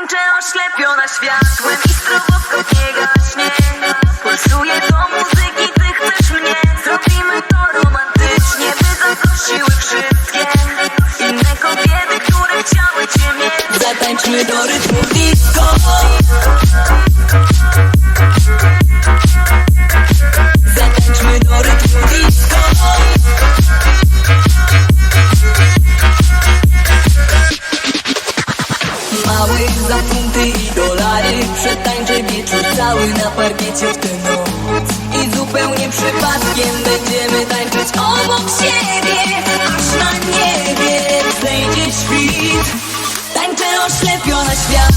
Tańczę oślepiona światłem i stroboskop nie gaśnie. Pulsuje do muzyki, ty chcesz mnie. Zrobimy to romantycznie, by zaprosiły wszystkie. Inne kobiety, które chciały cię mieć. Zatańczmy do rytmu disco za funty i dolary. Przetańczę wieczór cały na parkiecie w tę noc. I zupełnie przypadkiem będziemy tańczyć obok siebie. Aż na niebie wzejdzie świt. Tańczę oślepiona światłem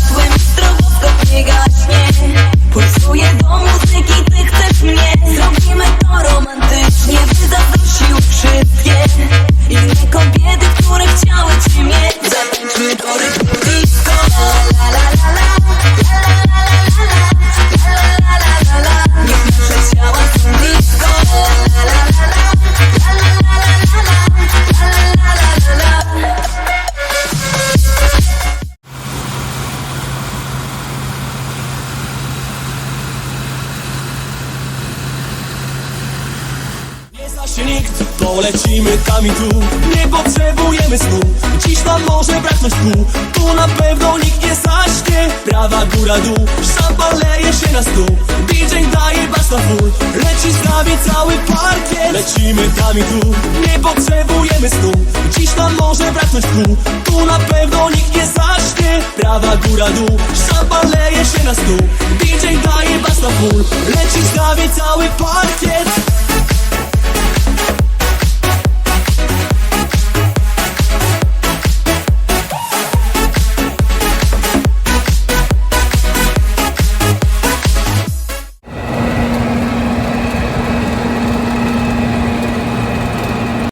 Zna się nikt, to lecimy tam i tu. Nie potrzebujemy snu, dziś nam może braknąć pół Tu na pewno nikt nie zaśnie Prawa góra dół, szampan się na stół DJ daje bas na full. Leci z nami cały parkiet Lecimy tam i tu, nie potrzebujemy snu Dziś nam może braknąć pół Tu na pewno nikt nie zaśnie Prawa góra dół, szampan się na stół DJ daje bas na full. Leci z nami cały parkiet